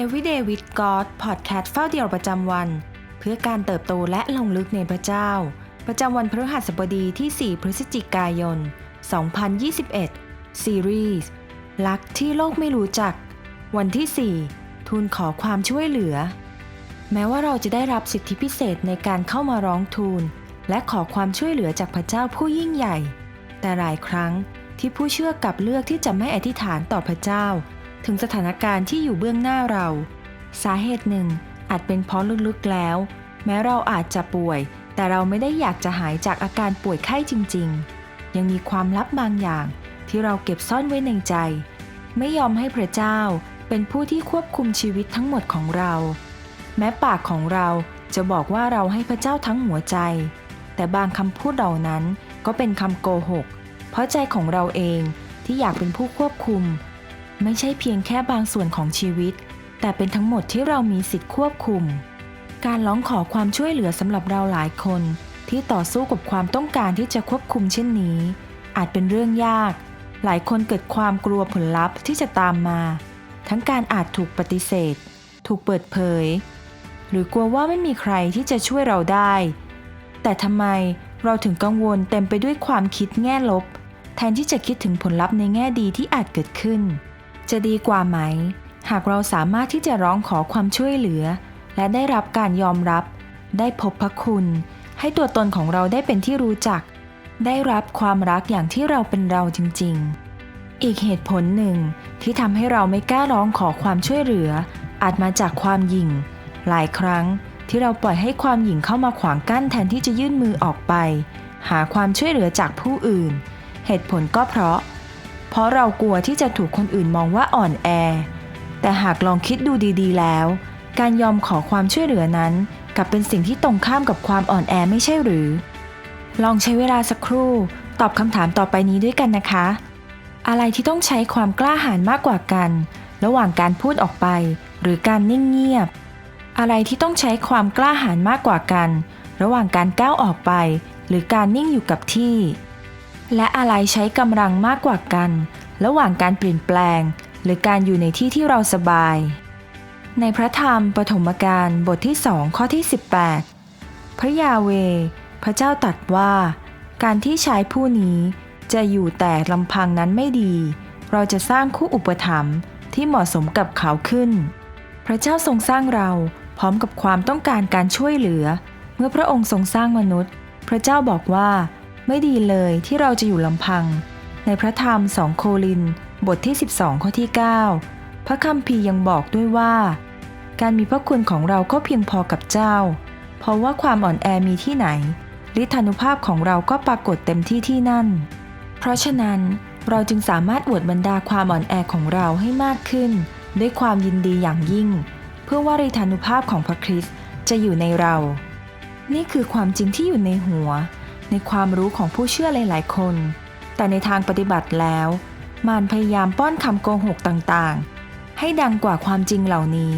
Everyday with God Podcast เฝ้าเดี่ยวประจำวัน เพื่อการเติบโตและลงลึกในพระเจ้า ประจำวันพฤหัสบดีที่ 4 พฤศจิกายน 2021 ซีรีส์รักที่โลกไม่รู้จัก วันที่ 4 ทูลขอความช่วยเหลือ แม้ว่าเราจะได้รับสิทธิพิเศษในการเข้ามาร้องทูล และขอความช่วยเหลือจากพระเจ้าผู้ยิ่งใหญ่ แต่หลายครั้งที่ผู้เชื่อกลับเลือกที่จะไม่อธิษฐานต่อพระเจ้า ถึงสถานการณ์ที่อยู่เบื้องหน้าเรา สาเหตุหนึ่ง อาจเป็นเพราะลึกๆแล้ว แม้เราอาจจะป่วย แต่เราไม่ได้อยากจะหายจากอาการป่วยไข้จริง ๆ ยังมีความลับบางอย่างที่เราเก็บซ่อนไว้ในใจ ไม่ยอมให้พระเจ้าเป็นผู้ที่ควบคุมชีวิตทั้งหมดของเรา แม้ปากของเราจะบอกว่าเราให้พระเจ้าทั้งหัวใจ แต่บางคำพูดเหล่านั้นก็เป็นคำโกหก เพราะใจของเราเองที่อยากเป็นผู้ควบคุม ไม่ใช่เพียงแค่บางส่วนของชีวิต แต่เป็นทั้งหมดที่เรามีสิทธิ์ควบคุม การร้องขอความช่วยเหลือสำหรับเราหลายคน ที่ต่อสู้กับความต้องการที่จะควบคุมเช่นนี้ อาจเป็นเรื่องยาก หลายคนเกิดความกลัวผลลัพธ์ที่จะตามมา ทั้งการอาจถูกปฏิเสธ ถูกเปิดเผย หรือกลัวว่าไม่มีใครที่จะช่วยเราได้ แต่ทำไมเราถึงกังวลเต็มไปด้วยความคิดแง่ลบ แทนที่จะคิดถึงผลลัพธ์ในแง่ดีที่อาจเกิดขึ้น จะดีกว่าไหม หากเราสามารถที่จะร้องขอความช่วยเหลือ และได้รับการยอมรับ ได้พบพระคุณ ให้ตัวตนของเราได้เป็นที่รู้จัก ได้รับความรักอย่างที่เราเป็นเราจริง ๆ อีกเหตุผลหนึ่งที่ทำให้เราไม่กล้าร้องขอความช่วยเหลือ อาจมาจากความหยิ่ง หลายครั้งที่เราปล่อยให้ความหยิ่งเข้ามาขวางกั้นแทนที่จะยื่นมือออกไป หาความช่วยเหลือจากผู้อื่น เหตุผลก็เพราะ เพราะเรากลัวที่จะถูกคนอื่นมองว่าอ่อนแอ แต่หากลองคิดดูดีๆ แล้ว การยอมขอความช่วยเหลือนั้นกลับเป็นสิ่งที่ตรงข้ามกับความอ่อนแอไม่ใช่หรือ ลองใช้เวลาสักครู่ ตอบคำถามต่อไปนี้ด้วยกันนะคะ อะไรที่ต้องใช้ความกล้าหาญมากกว่ากัน ระหว่างการพูดออกไป หรือการนิ่งเงียบ อะไรที่ต้องใช้ความกล้าหาญมากกว่ากัน ระหว่างการก้าวออกไป หรือการนิ่งอยู่กับที่ และอะไรใช้กำลังมากกว่ากัน ระหว่างการเปลี่ยนแปลง หรือการอยู่ในที่ที่เราสบาย ในพระธรรมปฐมกาลบทที่สองข้อที่ 18 พระยาเว พระเจ้าตรัสว่า การที่ชายผู้นี้จะอยู่แต่ลำพังนั้นไม่ดี เราจะสร้างคู่อุปถัมภ์ที่เหมาะสมกับเขาขึ้น พระเจ้าทรงสร้างเราพร้อมกับความต้องการการช่วยเหลือ เมื่อพระองค์ทรงสร้างมนุษย์ พระเจ้าบอกว่า ไม่ดีเลยที่เราจะอยู่ลำพัง ในพระธรรมสองโคริน บทที่ 12 ข้อที่ 9 พระคัมภีร์ยังบอกด้วยว่า การมีพระคุณของเราก็เพียงพอกับเจ้า เพราะว่าความอ่อนแอมีที่ไหนฤทธานุภาพของเราก็ปรากฏเต็มที่ที่นั่น เพราะฉะนั้นเราจึงสามารถอวดบรรดาความอ่อนแอของเราให้มากขึ้น ด้วยความยินดีอย่างยิ่ง เพื่อว่าฤทธานุภาพของพระคริสต์จะอยู่ในเรา นี่คือความจริงที่อยู่ในหัว ในความรู้ของผู้เชื่อหลาย ๆ คน แต่ในทางปฏิบัติแล้ว มารพยายามป้อนคำโกหกต่างๆ ให้ดังกว่าความจริงเหล่านี้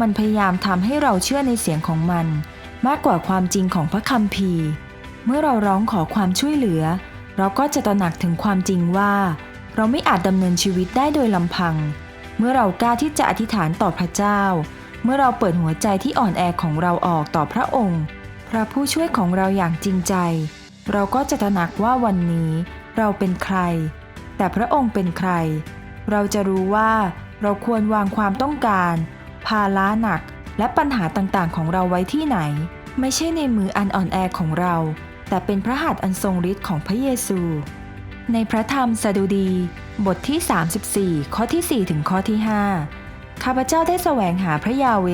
มันพยายามทำให้เราเชื่อในเสียงของมัน มากกว่าความจริงของพระคัมภีร์ เมื่อเราร้องขอความช่วยเหลือ เราก็จะตระหนักถึงความจริงว่า เราไม่อาจดำเนินชีวิตได้โดยลำพัง เมื่อเรากล้าที่จะอธิษฐานต่อพระเจ้า เมื่อเราเปิดหัวใจที่อ่อนแอของเราออกต่อพระองค์ พระผู้ช่วยของเราอย่างจริงใจ เราก็จะตระหนักว่าวันนี้เราเป็นใคร แต่พระองค์เป็นใคร เราจะรู้ว่าเราควรวางความต้องการ ภาระหนักและปัญหาต่างๆ ของเราไว้ที่ไหน ไม่ใช่ในมืออันอ่อนแอของเรา แต่เป็นพระหัตถ์อันทรงฤทธิ์ของพระเยซู ในพระธรรมสดุดี บทที่ 34 ข้อที่ 4 ถึงข้อที่ 5 ข้าพเจ้าได้แสวงหาพระยาเว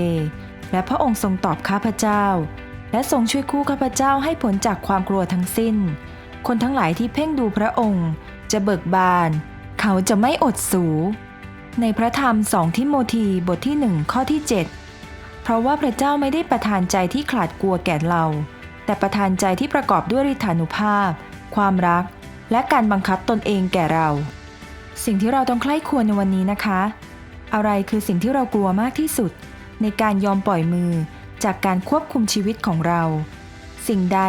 และพระองค์ทรงตอบข้าพเจ้า และทรงช่วยคู่ข้าพเจ้าให้พ้นจากความกลัวทั้งสิ้น คนทั้งหลายที่เพ่งดูพระองค์จะเบิกบาน เขาจะไม่อดสู ในพระธรรมสองทิโมธีบทที่หนึ่งข้อที่ 7 เพราะว่าพระเจ้าไม่ได้ประทานใจที่ขลาดกลัวแก่เรา แต่ประทานใจที่ประกอบด้วยฤทธานุภาพ ความรัก และการบังคับตนเองแก่เรา สิ่งที่เราต้องใคร่ควรในวันนี้นะคะ อะไรคือสิ่งที่เรากลัวมากที่สุด ในการยอมปล่อยมือ จากการควบคุมชีวิตของเรา สิ่งใด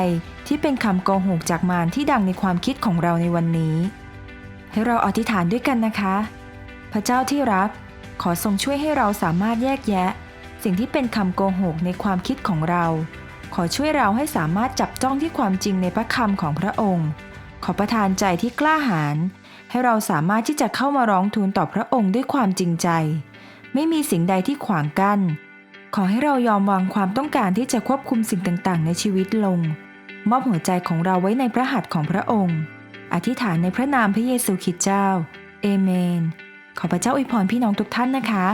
ที่เป็นคำโกหกจากมารที่ดังในความคิดของเราในวันนี้ ให้เราอธิษฐานด้วยกันนะคะ พระเจ้าที่รัก ขอทรงช่วยให้เราสามารถแยกแยะ สิ่งที่เป็นคำโกหกในความคิดของเรา ขอช่วยเราให้สามารถจับจ้องที่ความจริงในพระคำของพระองค์ ขอประทานใจที่กล้าหาญให้เราสามารถที่จะเข้ามาร้องทูลต่อพระองค์ด้วยความจริงใจ ไม่มีสิ่งใดที่ขวางกัน้น ขอให้เรายอมวางความต้องการที่จะควบคุมสิ่งต่างๆ ในชีวิตลง มอบหัวใจของเราไว้ในพระหัตถ์ของพระองค์ อธิษฐานในพระนามพระเยซูคริสต์เจ้า เอเมน ขอพระเจ้าอวยพรพี่น้องทุกท่านนะคะ